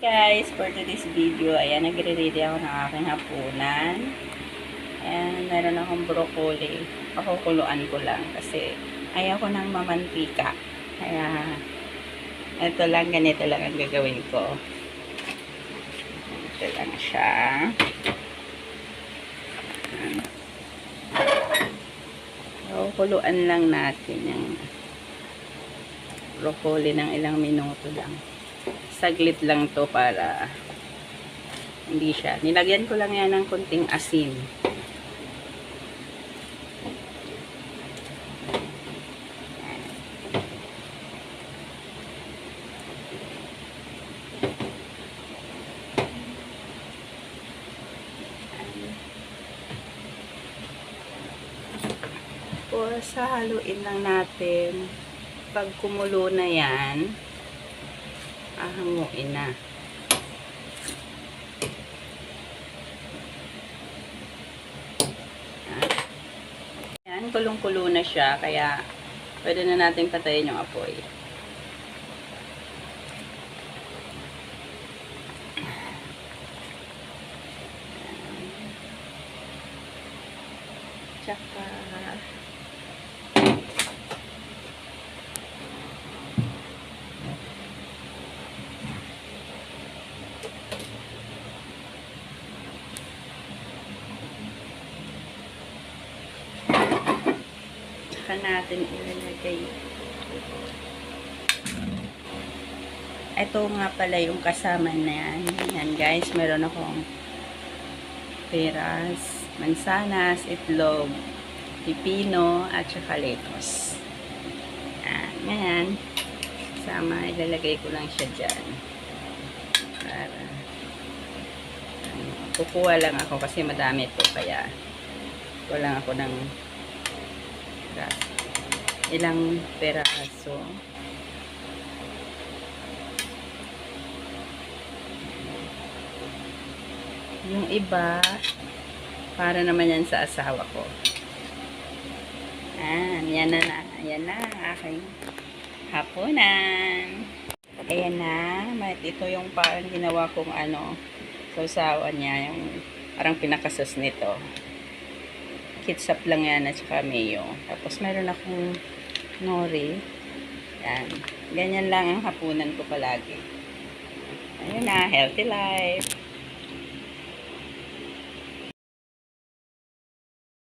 Guys, for today's video, ayan, nagre-ready ako ng aking hapunan. Ayan, meron akong broccoli. Pakukuluan ko lang kasi ayaw ko ng mamantika. Kaya, ito lang, ganito lang ang gagawin ko. Ito lang siya. Pakukuluan lang natin yung broccoli ng ilang minuto lang saglit lang to para hindi siya. Nilagyan ko lang yan ng konting asin. Tapos, haluin lang natin. Pag kumulo na yan, ahanguin na. Yan, kulong-kulo na siya, kaya pwede na natin patayin yung apoy. Tsaka, Saka natin ilalagay. Ito nga pala yung kasama na yan. Yan guys, meron akong peras, mansanas, itlog, pipino, at saka lettuce. Yan, ngayon, sama, ilalagay ko lang siya dyan. Para, ano, kukuha lang ako kasi madami ito, kaya kuha lang ako ng. Ilang peraso. Yung iba, para naman yan sa asawa ko. Yan, yan na na. Yan na, aking hapunan. Ayan na. Ito yung parang ginawa kong ano, sausawan niya. Yung parang pinakasos nito ketchup lang yan at saka mayo. Tapos meron akong nori. Yan. Ganyan lang ang hapunan ko palagi. Ayun na, healthy life.